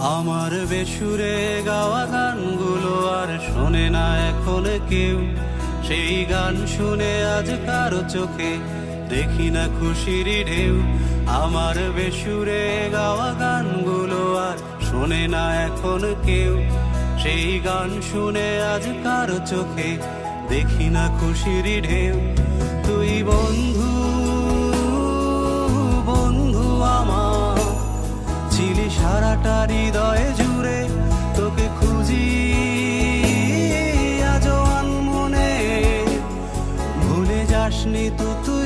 আমার বেসুরে গাওয়া গানগুলো আর শোনে না এখন কেউ। সেই গান শুনে আজ কারও চোখে দেখি না খুশির ঢেউ। আমার বেসুরে গাওয়া গানগুলো আর শোনে না এখন কেউ। সেই গান শুনে আজ কারও চোখে দেখি না খুশির ঢেউ। তুই বন্ধু সারাটা হৃদয়ে জুড়ে তোকে খুঁজি। আজও মনে ভুলে যাসনি তো তুই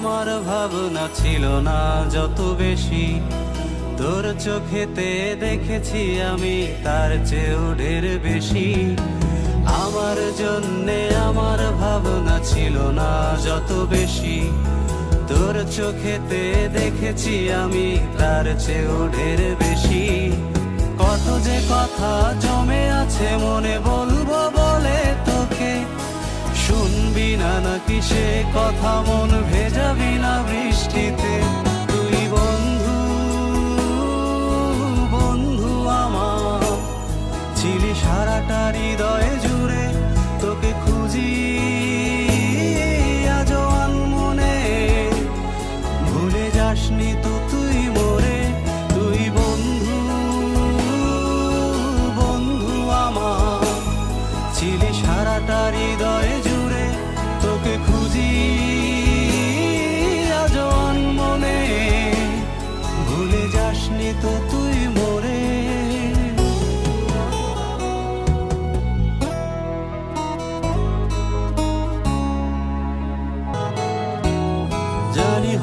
আমার ভাবনা ছিল না যত বেশি। তোর চোখেতে দেখেছি আমি তার চেয়েও ঢের বেশি। আমার জন্যে আমার ভাবনা ছিল না যত বেশি। তোর চোখেতে দেখেছি আমি তার চেয়েও ঢের বেশি। কত যে কথা জমে আছে মনে বলে না নাকি সে কথা মন ভেজাবি না বৃষ্টিতে? তুই বন্ধু বন্ধু আমার, ছিলি সারাটা হৃদয়ে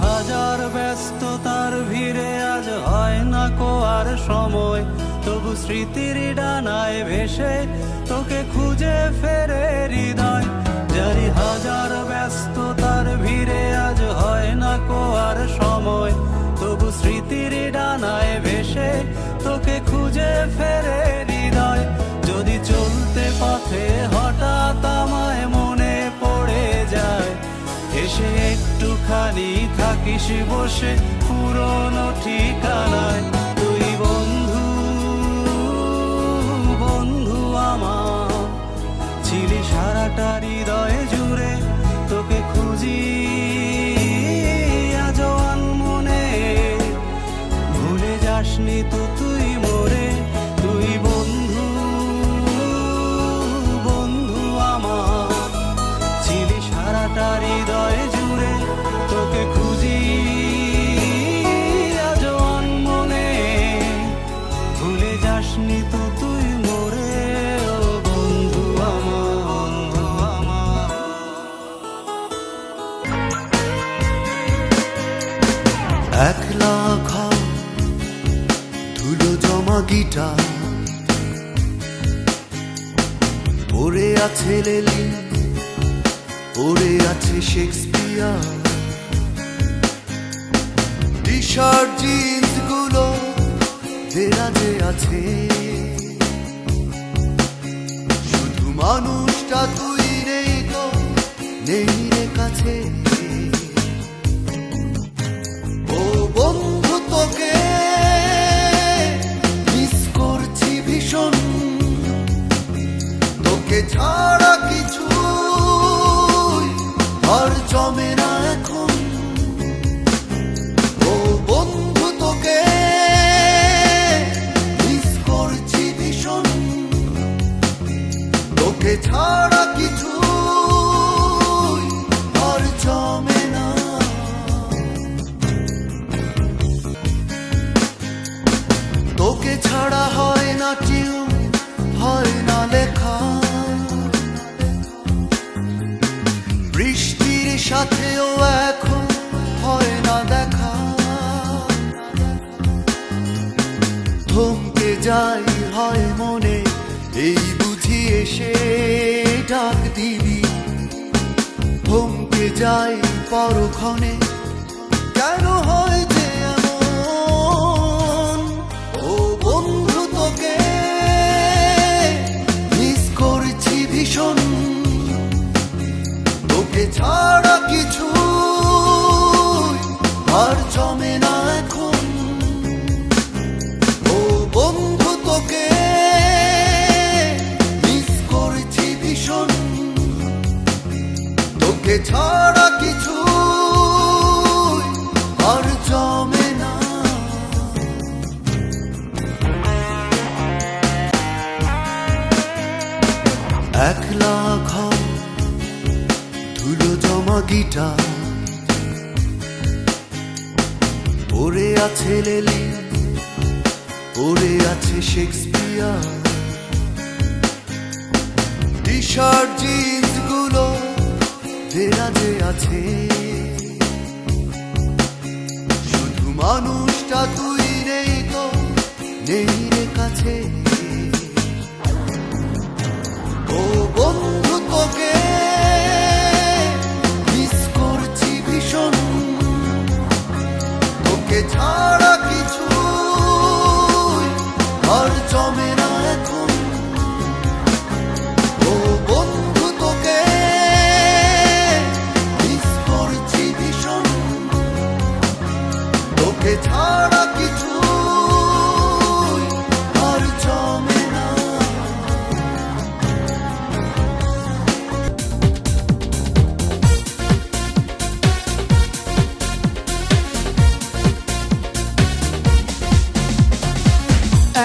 হাজার ব্যস্ততার ভিড়ে আজ হয় না কো আর সময়। তবু স্মৃতির ডানায় ভেসে তোকে খুঁজে ফেরে হৃদয়। জানি হাজার ব্যস্ততার ভিড়ে আজ হয় না কো আর সময়। তবু স্মৃতির ডানায় ভেসে তোকে খুঁজে ফেরে হৃদয়। যদি চলতে পথে হঠাৎ আমায় একটুখানি থাকিস বসে পুরনো ঠিকানায়। গিটার। পড়ে আছে লেলি পড়ে আছে শেক্সপিয়ার। টি শার্ট জিন্সগুলো দেরাজে আছে। শুধু মানুষটা তুই নেই তো নেই কাছে। ছাড়া কিছু আর জমে না এখন। ও বন্ধু তোকে, মিস করছি ভীষণ। তোকে ছাড়া কিছু থমকে যাই, হয় মনে, এই বুঝি এসে ডাক দিবি। থমকে যাই পরক্ষণে, কেন হয় যে এমন? ও বন্ধু তোকে মিস করছি ভীষণ। তোকে ছাড়া কিছু আর জমে না। তোকে ছাড়া কিছু আর জমে না। একলা ঘর, ধুলো জমা গিটার। পড়ে আছে লেলি, পড়ে আছে শেক্সপিয়ার। টি শার্ট জিন্স দেরাজে আছে। শুধু মানুষটা তুই নেই তো নেই রে কাছে। ও বন্ধু তোকে মিস করছি ভীষণ। তোকে ছাড়া কিছু আর জমে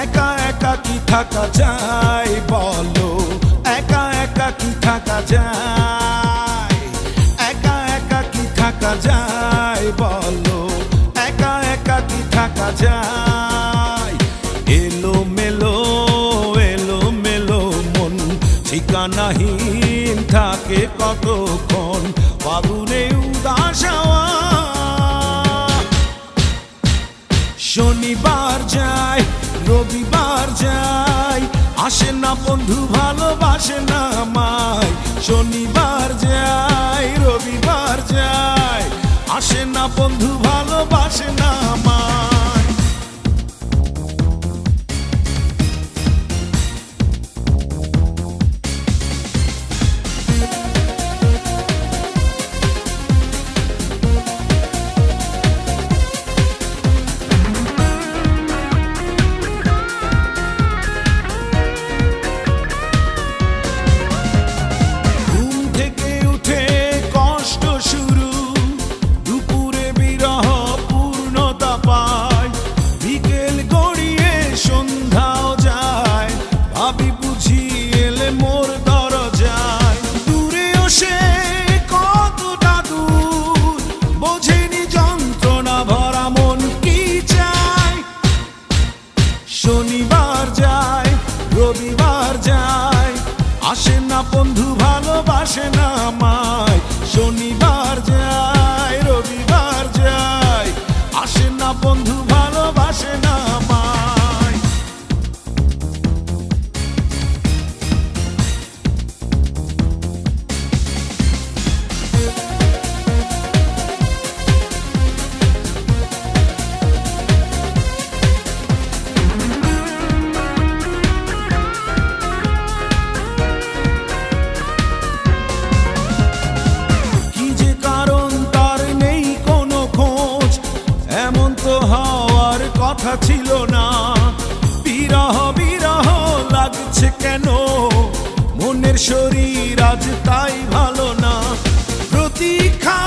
একা একা কি থাকা যায় বলো? একা একা কি থাকা যায়? একা একা কি থাকা যায় বলো? থাকা যায়। এলো মেলো এলো মেলো মন। ঠিকানাহীন থাকে কতক্ষণ? বাবুরে উদাস শনিবার যায়, রবিবার যায়। আসে না বন্ধু, ভালোবাসে না মাই শনিবার যায়, রবিবার যায়। আসে না বন্ধু ভালোবাসে না মাই কেন? মনের শরীর আজ তাই ভালো না। প্রতীক্ষা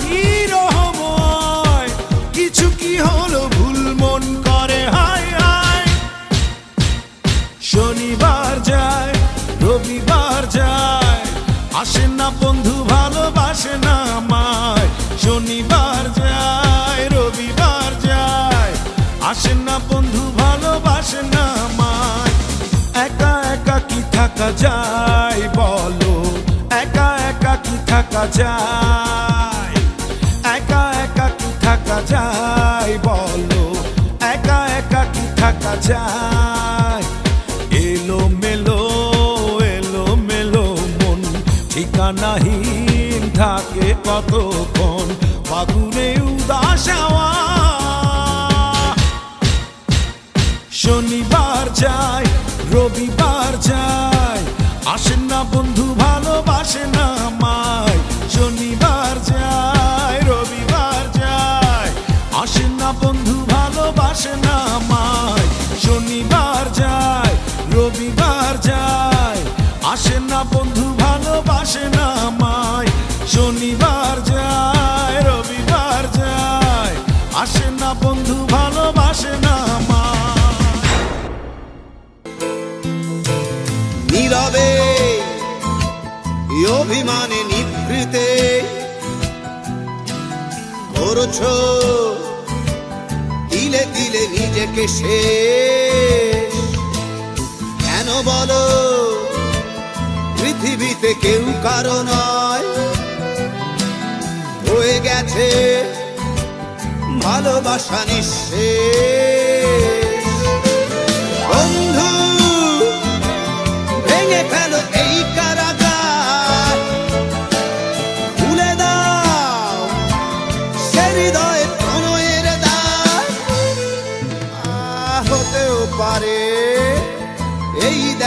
বিরহময়, কিছু কি হলো ভুল মন করে? হায় হায়। শনিবার যায়, রবিবার যায়, আসে না বন্ধু, ভালোবাসে না মায় শনিবার যায়, রবিবার যায়, আসে না থাকা যায়, বলো, একা একা কি থাকা যায়? একা একা কি থাকা যায়, বলো, একা একা কি থাকা যায়? এলো মেলো এলো মেলো মন, ঠিকানাহীন থাকে কতক্ষণ? ফাগুনে উদাস শনিবার যায়, রবিবার যায় আসেন না বন্ধু, ভালোবাসে না মায় শনিবার যায়, রবিবার যায়। আসেন না বন্ধু, ভালোবাসে না মায় শনিবার যায়, রবিবার যায়। আসেন না বন্ধু, ভালোবাসে না মায় শনিবার যায়, রবিবার যায়। আসেন না বন্ধু অভিমানে নিভৃতে। করছ দিলে দিলে নিজেকে শেষ। কেন বলো, পৃথিবীতে কেউ কারও নয়। হয়ে গেছে ভালোবাসা নিঃশেষ। বন্ধু, ভেঙে ফেলো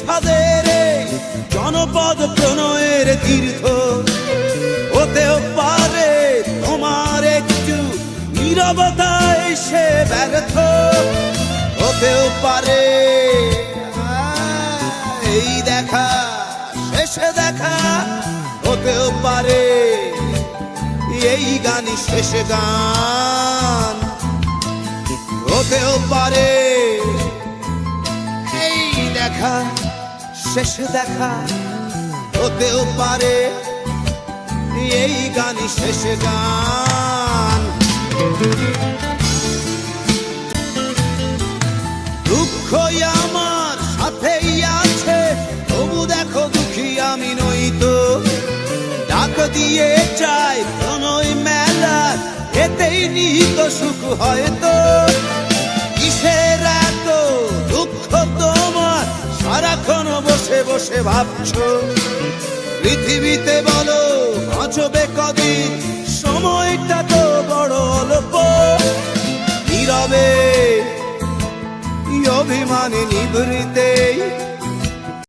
এই জনপদ প্রণয়ের তীর্থ। হতেও পারে তোমার একটু নীরবতা এসে ব্যর্থ। হতেও পারে এই দেখা, শেষে দেখা। হতেও পারে, এই গানই শেষ গান। শেষ দেখা হতেও পারে। এই গানই শেষ গান। দুঃখই আমার সাথেই আছে, তবু দেখো দুঃখী আমি নই তো। ডাক দিয়ে চাই প্রণয় মেলা এতেই নিহিত সুখ হয়তো কিসের এত দুঃখ তোমার? সারাক্ষণ বসে বসে ভাবছ? পৃথিবীতে বলো বাঁচবে কদিন? সময়টা তো বড় অল্প। নীরবে অভিমানে নিভৃতেই